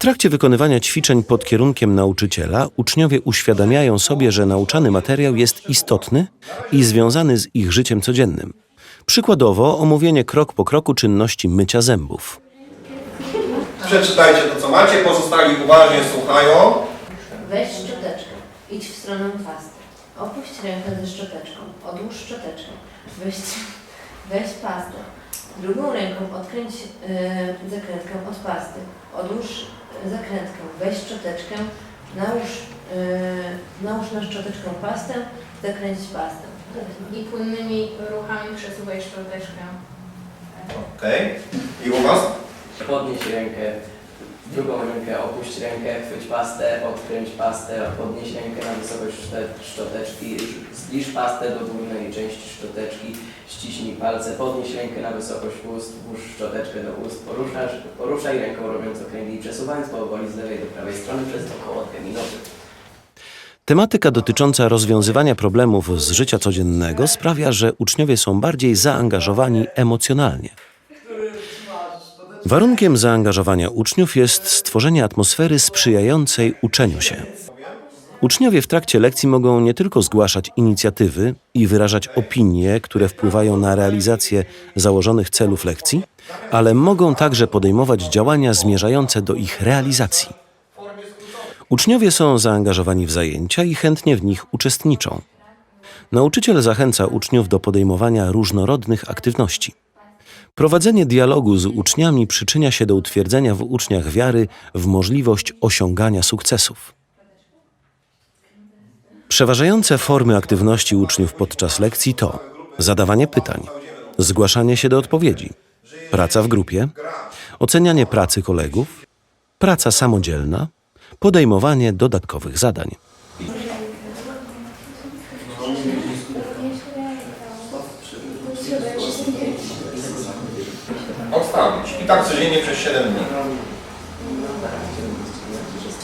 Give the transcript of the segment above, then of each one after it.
trakcie wykonywania ćwiczeń pod kierunkiem nauczyciela uczniowie uświadamiają sobie, że nauczany materiał jest istotny i związany z ich życiem codziennym. Przykładowo omówienie krok po kroku czynności mycia zębów. Przeczytajcie to, co macie, pozostali uważnie słuchają. Weź szczoteczkę, idź w stronę pasty. Opuść rękę ze szczoteczką, odłóż szczoteczkę. Weź, weź pastę. Drugą ręką odkręć yy, zakrętkę od pasty. Odłóż y, zakrętkę, weź szczoteczkę, nałóż, yy, nałóż na szczoteczkę pastę, zakręć pastę. I płynnymi ruchami przesuwaj szczoteczkę. Okej. I u Was? Podnieś rękę, drugą rękę, opuść rękę, chwyć pastę, odkręć pastę, podnieś rękę na wysokość szczoteczki, zbliż pastę do górnej części szczoteczki, ściśnij palce, podnieś rękę na wysokość ust, włóż szczoteczkę do ust, poruszasz, poruszaj ręką robiąc okręgi i przesuwając powoli z lewej do prawej strony przez około 2 minuty. Tematyka dotycząca rozwiązywania problemów z życia codziennego sprawia, że uczniowie są bardziej zaangażowani emocjonalnie. Warunkiem zaangażowania uczniów jest stworzenie atmosfery sprzyjającej uczeniu się. Uczniowie w trakcie lekcji mogą nie tylko zgłaszać inicjatywy i wyrażać opinie, które wpływają na realizację założonych celów lekcji, ale mogą także podejmować działania zmierzające do ich realizacji. Uczniowie są zaangażowani w zajęcia i chętnie w nich uczestniczą. Nauczyciel zachęca uczniów do podejmowania różnorodnych aktywności. Prowadzenie dialogu z uczniami przyczynia się do utwierdzenia w uczniach wiary w możliwość osiągania sukcesów. Przeważające formy aktywności uczniów podczas lekcji to zadawanie pytań, zgłaszanie się do odpowiedzi, praca w grupie, ocenianie pracy kolegów, praca samodzielna, podejmowanie dodatkowych zadań. Odstawić. I tak codziennie przez 7 dni.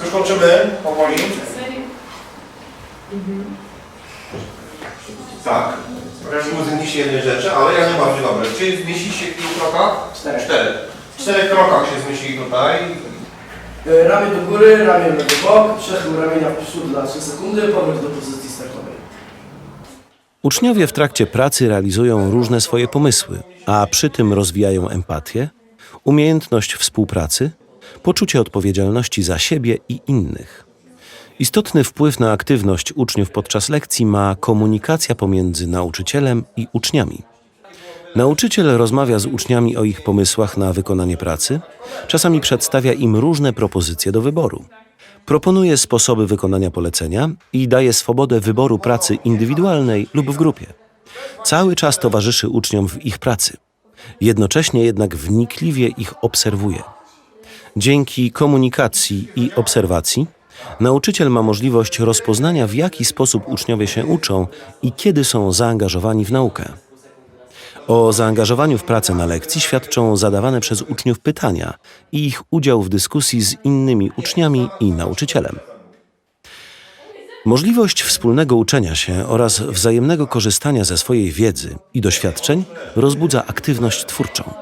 Już kończymy powoli. Tak. Każdy zmieści się jednej rzeczy, ale ja nie bardziej dobre. Czy zmieścić się w ilu krokach? Cztery. Cztery. W czterech krokach się zmieścili tutaj. E, Ramię do góry, ramię lewy bok, przechył ramienia w przód na 3 sekundy, powrót do pozycji startowej. Uczniowie w trakcie pracy realizują różne swoje pomysły, a przy tym rozwijają empatię, umiejętność współpracy, poczucie odpowiedzialności za siebie i innych. Istotny wpływ na aktywność uczniów podczas lekcji ma komunikacja pomiędzy nauczycielem i uczniami. Nauczyciel rozmawia z uczniami o ich pomysłach na wykonanie pracy, czasami przedstawia im różne propozycje do wyboru. Proponuje sposoby wykonania polecenia i daje swobodę wyboru pracy indywidualnej lub w grupie. Cały czas towarzyszy uczniom w ich pracy. Jednocześnie jednak wnikliwie ich obserwuje. Dzięki komunikacji i obserwacji nauczyciel ma możliwość rozpoznania, w jaki sposób uczniowie się uczą i kiedy są zaangażowani w naukę. O zaangażowaniu w pracę na lekcji świadczą zadawane przez uczniów pytania i ich udział w dyskusji z innymi uczniami i nauczycielem. Możliwość wspólnego uczenia się oraz wzajemnego korzystania ze swojej wiedzy i doświadczeń rozbudza aktywność twórczą.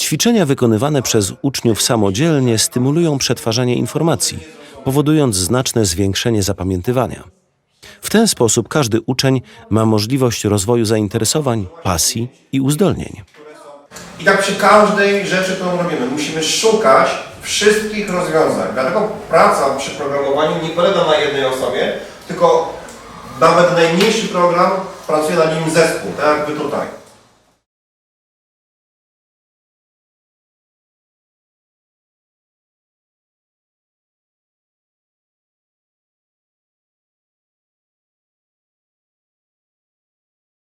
Ćwiczenia wykonywane przez uczniów samodzielnie stymulują przetwarzanie informacji, powodując znaczne zwiększenie zapamiętywania. W ten sposób każdy uczeń ma możliwość rozwoju zainteresowań, pasji i uzdolnień. I tak przy każdej rzeczy, którą robimy, musimy szukać wszystkich rozwiązań. Dlatego praca przy programowaniu nie polega na jednej osobie, tylko nawet najmniejszy program pracuje nad nim zespół, tak jakby tutaj.